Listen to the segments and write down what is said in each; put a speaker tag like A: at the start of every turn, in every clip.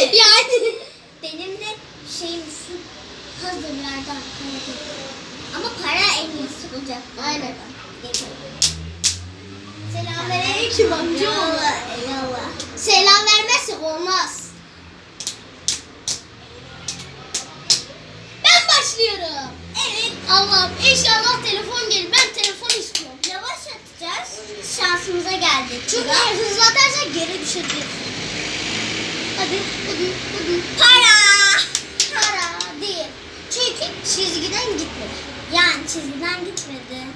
A: Yani. Benim de şeyim şu hazırlardan para Ama para en iyisi olacak.
B: Aynen.
A: Selamünaleyküm
B: amcaoğlu.
A: Eyvallah.
B: Selam vermezsek olmaz. Ben başlıyorum.
A: Evet.
B: Allah'ım inşallah telefon gelir. Ben telefon istiyorum.
A: Yavaş atacağız. Şansımıza geldi.
B: Çünkü hızlı atarsak geri düşecek.
A: Para.
B: Para değil. Çünkü çizgiden gitmedi.
A: Yani çizgiden gitmedi.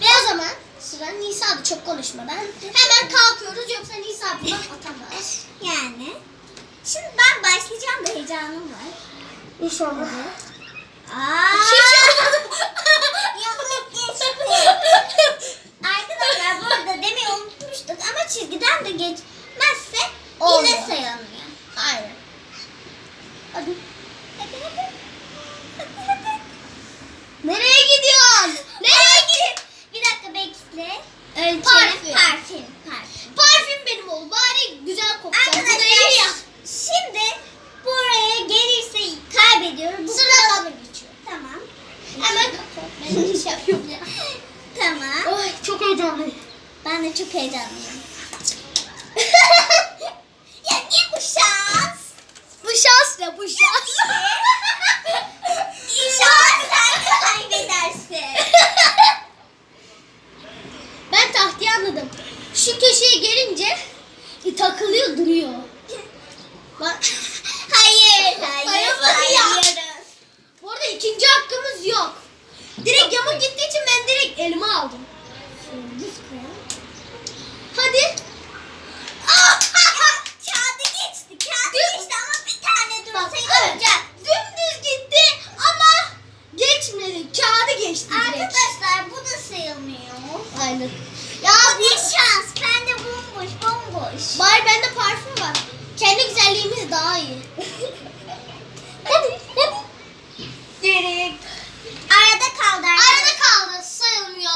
B: Ve o zaman sıra Nisa'da çok konuşmadan hemen kalkıyoruz yoksa Nisa buradan atamaz.
A: Yani. Şimdi ben başlayacağım da heyecanım var.
B: İnşallah.
A: Aa.
B: Hiç olmadı.
A: Yanıp geçti. Arkadaşlar burada demeyi unutmuştuk ama çizgiden de geçmezse yine
B: Olmuyor.
A: sayılmıyor.
B: Aynen. Hadi.
A: Hadi hadi. Hadi hadi.
B: Nereye gidiyorsun? Nereye gidiyorsun?
A: Bir dakika bekle.
B: Ölçelim.
A: Parfüm. Parfüm. Parfüm.
B: Parfüm benim oğlum. Bari güzel kokacak. Bu da iyi
A: Arkadaşlar
B: ya.
A: şimdi buraya gelirse kaybediyorum. Bu
B: Sıra bana geçiyor.
A: Tamam.
B: Hemen kapat. Ben iş yapıyorum ya.
A: Tamam.
B: Ay çok heyecanlıyım.
A: Ben de çok heyecanlıyım. ya niye bu şans?
B: bu şans ne bu şans?
A: İnşallah sen de kaybedersin.
B: ben tahtayı anladım. Şu köşeye gelince e, takılıyor duruyor. Bak.
A: Hayır, hayır,
B: ya.
A: sayıyoruz.
B: Bu arada ikinci hakkımız yok. Direkt yamuk gittiği için ben direkt elime aldım.
A: Düz koyalım.
B: Hadi.
A: Kağıdı geçti, kağıdı
B: Düz-
A: geçti ama bir tane
B: Bak,
A: dursaydı
B: evet.
A: olacak.
B: Dümdüz gitti ama geçmedi. Kağıdı geçti direkt.
A: Arkadaşlar bu da sayılmıyor.
B: Aynen. Ya
A: Bu ne şans, bende bomboş, bomboş.
B: Bari bende parfüm var. Kendi güzelliğimiz daha iyi. hadi hadi.
A: Direkt. Arada kaldı
B: Arada kaldı sayılmıyor.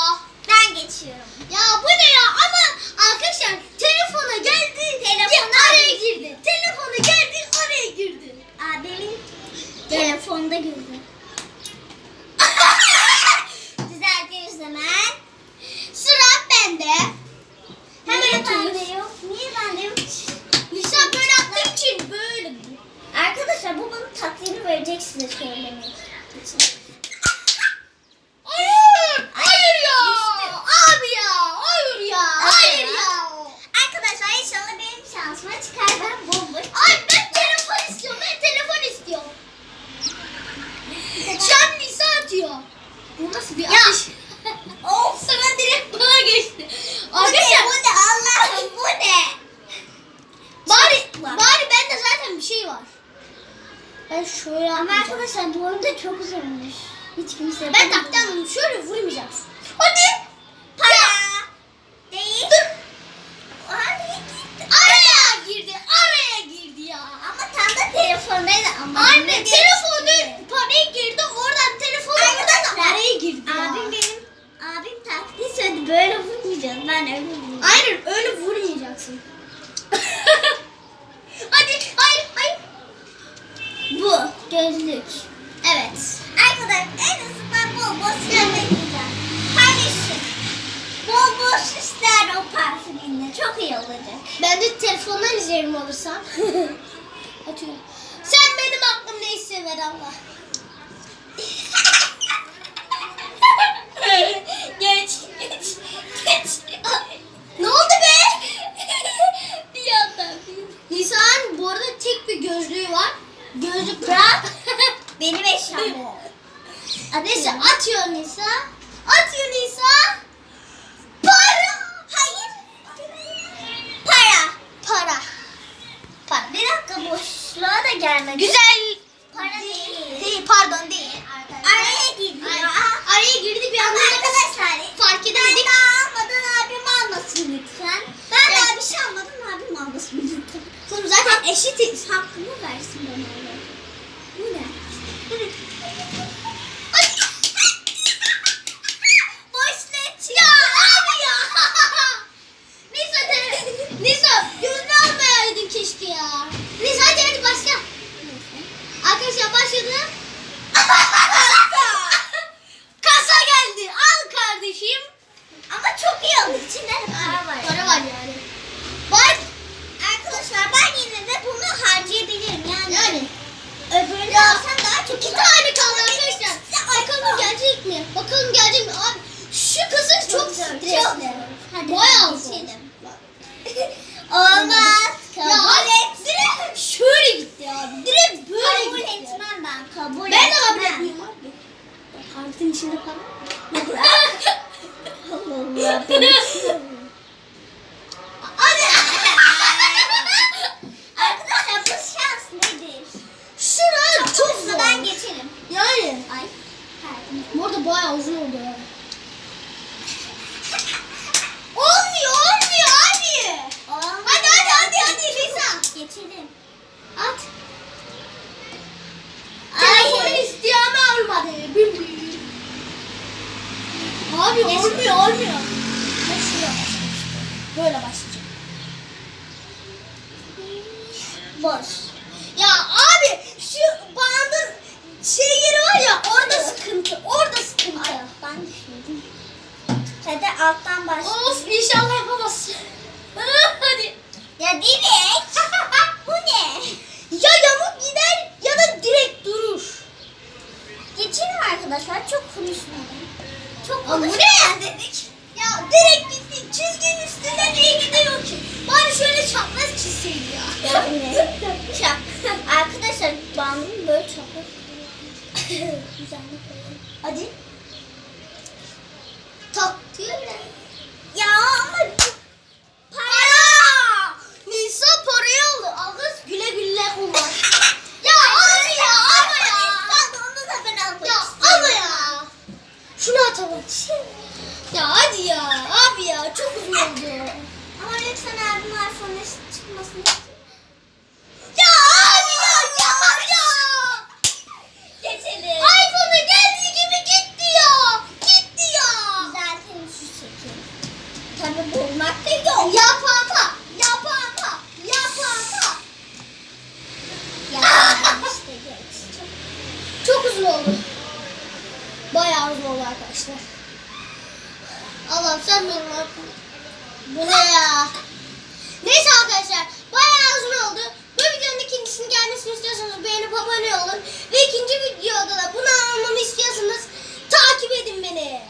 A: Ben geçiyorum.
B: Ya bu ne ya ama arkadaşlar telefona geldi.
A: Telefona
B: araya girdi. Telefona geldi araya girdi.
A: Abimin telefonda girdi. Düzeltiyoruz hemen.
B: Sıra bende. Hemen
A: Niye bende yok? Niye bende yok?
B: Nisa böyle attığım için böyle.
A: Arkadaşlar bu bunun taktiğini verecek size söylemek için.
B: Hayır. Hayır ya.
A: Düştü.
B: Abi ya. Hayır ya. Hayır
A: Hayır.
B: ya.
A: Arkadaşlar inşallah benim şansıma çıkar ben bomboş.
B: Ay ben telefon istiyorum. Ben telefon istiyorum. Şu an Nisa atıyor. Bu nasıl bir
A: Ya.
B: atış?
A: Of.
B: Sıra direkt bana geçti.
A: Bu ne?
B: Arkadaşlar
A: Bu ne? Allah'ım bu ne?
B: bari,
A: Çıkma.
B: bari bende zaten bir şey var. Ben şöyle
A: Ama arkadaşlar bu arada çok zormuş. Hiç kimse
B: Ben taktan şöyle vurmayacaksın. Hadi.
A: Para. Değil.
B: Dur.
A: Hadi gitti.
B: Araya girdi. Araya girdi ya.
A: Ama tam da telefondaydı ama.
B: Anne
A: ne
B: telefonu
A: geçti?
B: paraya girdi. Oradan telefonu
A: Arkadaşlar,
B: oradan araya girdi ya.
A: Abim benim abim taktiği söyledi böyle vurmayacağız. Ben öyle vurmayacağım.
B: Aynen öyle vurmayacaksın. Hadi hayır hayır.
A: Bu gözlük.
B: Evet.
A: Arkadaşlar en azından bol bol bol süsler o parfümünle. Çok iyi olacak.
B: Ben de telefondan izlerim olursam. Atıyorum. Sen benim aklım neyse ver Allah.
A: vermek.
B: Güzel.
A: Para değil.
B: değil pardon değil.
A: Araya girdi ya.
B: Araya girdi bir anda.
A: Arkadaşlar
B: fark edemedik.
A: Ben daha almadan abim almasın lütfen.
B: Ben
A: evet. daha
B: bir
A: şey
B: almadan
A: abim almasın lütfen.
B: Kızım
A: zaten
B: eşit
A: hakkımız Olmaz. Kabul et.
B: direkt şöyle gitti abi. Direkt böyle
A: Kabul
B: gitti.
A: etmem ben. Kabul
B: Ben de kabul
A: etmem.
B: etmiyorum abi. Kartın içinde para.
A: Allah Allah.
B: Hadi.
A: Arkadaşlar bu şans nedir?
B: Şuraya çok zor.
A: Hızlıdan geçelim.
B: Yani.
A: Ay. Pardon.
B: Bu arada bayağı uzun oldu ya. olmuyor olmuyor abi.
A: Olmaz.
B: Hadi, hadi, hadi, hadi, Lisa.
A: Geçelim.
B: At.
A: Ay.
B: Telefonu isteyen almadı. Bim bim. Abi olmuyor olmuyor. Başlıyor. Böyle başlayacak.
A: Boş.
B: Ya abi şu bandın şey yeri var ya orada sıkıntı. Orada sıkıntı.
A: Ay ben düşündüm. Hadi alttan başla.
B: Of inşallah yapamazsın. Hadi.
A: Ya direkt. bu ne?
B: Ya yamuk gider ya da direkt durur.
A: Geçelim arkadaşlar. Çok konuşmayalım. Çok
B: Ama bu ne?
A: konuşmayalım dedik.
B: Ya direkt gitti. Çizginin üstünden niye gidiyor ki? Bari şöyle çapraz çizseydi ya.
A: Yani çap. Arkadaşlar bandım böyle çapraz. Güzel.
B: Hadi. Tak diyor ya.
A: Ya ama bu
B: Para! Nisa parayı aldı. Aldı güle güle kullan. ya abi ya ama ya.
A: Onu da ben almak
B: Ya
A: istiyorum.
B: ama ya. Şunu atalım. Ya hadi ya. Abi ya çok uzun oldu.
A: Ama lütfen abim iPhone çıkmasın.
B: Göstermeyin bunu ya. Neyse arkadaşlar bayağı uzun
A: oldu. Bu videonun
B: ikincisini gelmesini istiyorsanız beğenip abone olun. Ve ikinci videoda da bunu almamı istiyorsanız takip edin beni.